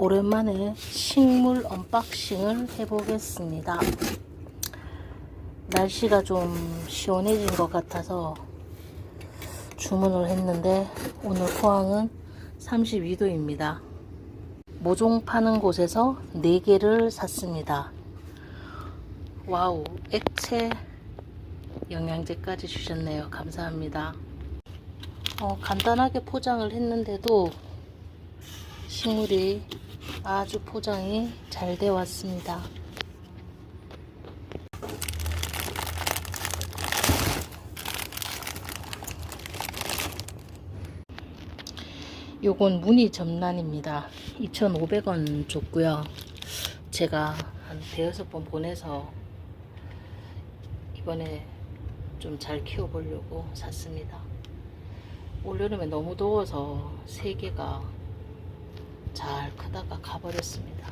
오랜만에 식물 언박싱을 해보겠습니다. 날씨가 좀 시원해진 것 같아서 주문을 했는데 오늘 포항은 32도입니다. 모종 파는 곳에서 4개를 샀습니다. 와우, 액체 영양제까지 주셨네요. 감사합니다. 어, 간단하게 포장을 했는데도 식물이 아주 포장이 잘 되어 왔습니다. 요건 무늬 점란입니다. 2,500원 줬고요. 제가 한 대여섯 번 보내서 이번에 좀 잘 키워보려고 샀습니다. 올여름에 너무 더워서 세 개가 잘 크다가 가버렸습니다.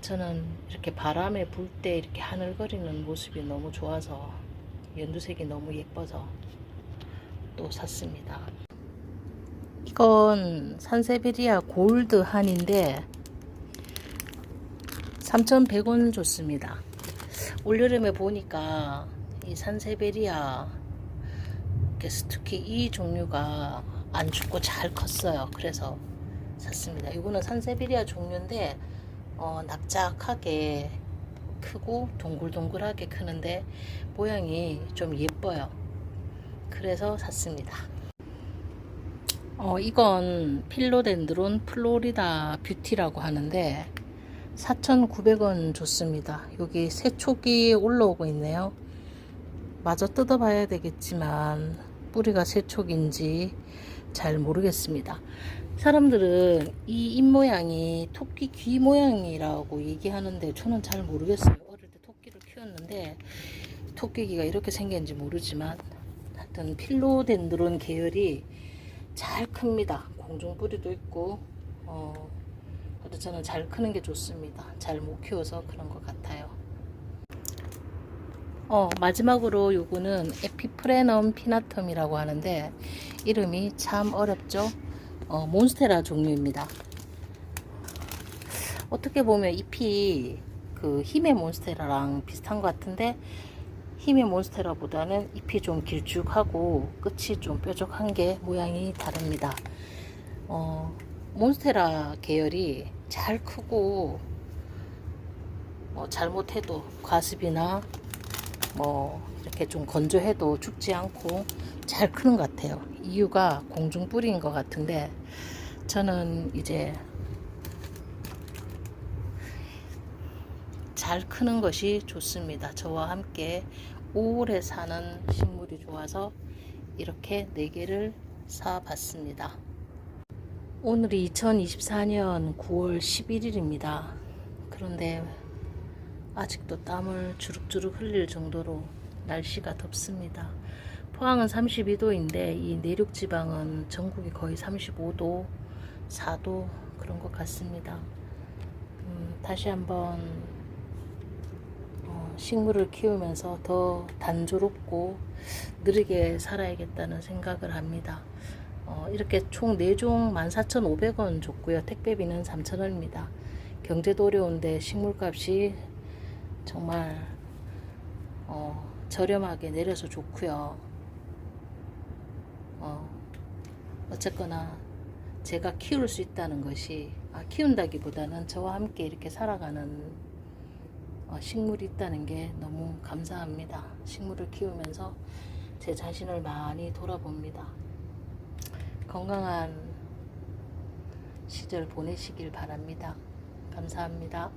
저는 이렇게 바람에 불 때 이렇게 하늘거리는 모습이 너무 좋아서 연두색이 너무 예뻐서 또 샀습니다. 이건 산세베리아 골드 한인데 3,100원 줬습니다. 올여름에 보니까 이 산세베리아 특히 이 종류가 안 죽고 잘 컸어요. 그래서 샀습니다. 이거는 산세베리아 종류인데 어, 납작하게 크고 동글동글하게 크는데 모양이 좀 예뻐요. 그래서 샀습니다. 어, 이건 필로덴드론 플로리다 뷰티라고 하는데 4,900원 줬습니다. 여기 새촉이 올라오고 있네요. 마저 뜯어봐야 되겠지만 뿌리가 새촉인지 잘 모르겠습니다. 사람들은 이 입 모양이 토끼 귀 모양이라고 얘기하는데 저는 잘 모르겠어요. 어릴 때 토끼를 키웠는데 토끼귀가 이렇게 생겼는지 모르지만 하여튼 필로덴드론 계열이 잘 큽니다. 공중뿌리도 있고 어, 그래도 저는 잘 크는 게 좋습니다. 잘 못 키워서 그런 것 같아요. 어, 마지막으로 요거는 에피프레넘 피나텀이라고 하는데 이름이 참 어렵죠? 어, 몬스테라 종류입니다. 어떻게 보면 잎이 그 힘의 몬스테라랑 비슷한 것 같은데 힘의 몬스테라보다는 잎이 좀 길쭉하고 끝이 좀 뾰족한 게 모양이 다릅니다. 어, 몬스테라 계열이 잘 크고 뭐 잘못해도 과습이나 뭐 이렇게 좀 건조해도 죽지 않고 잘 크는 것 같아요. 이유가 공중 뿌리인 것 같은데 저는 이제 잘 크는 것이 좋습니다. 저와 함께 오래 사는 식물이 좋아서 이렇게 4개를 사봤습니다. 오늘이 2024년 9월 11일입니다. 그런데 아직도 땀을 주룩주룩 흘릴 정도로 날씨가 덥습니다. 포항은 32도인데 이 내륙 지방은 전국이 거의 35도, 4도 그런 것 같습니다. 음, 다시 한번 어, 식물을 키우면서 더 단조롭고 느리게 살아야겠다는 생각을 합니다. 어, 이렇게 총 4종 14,500원 줬고요. 택배비는 3,000원입니다. 경제도 어려운데 식물값이 정말 어, 저렴하게 내려서 좋고요. 어, 어쨌거나 제가 키울 수 있다는 것이 아, 키운다기보다는 저와 함께 이렇게 살아가는 어, 식물이 있다는 게 너무 감사합니다. 식물을 키우면서 제 자신을 많이 돌아봅니다. 건강한 시절 보내시길 바랍니다. 감사합니다.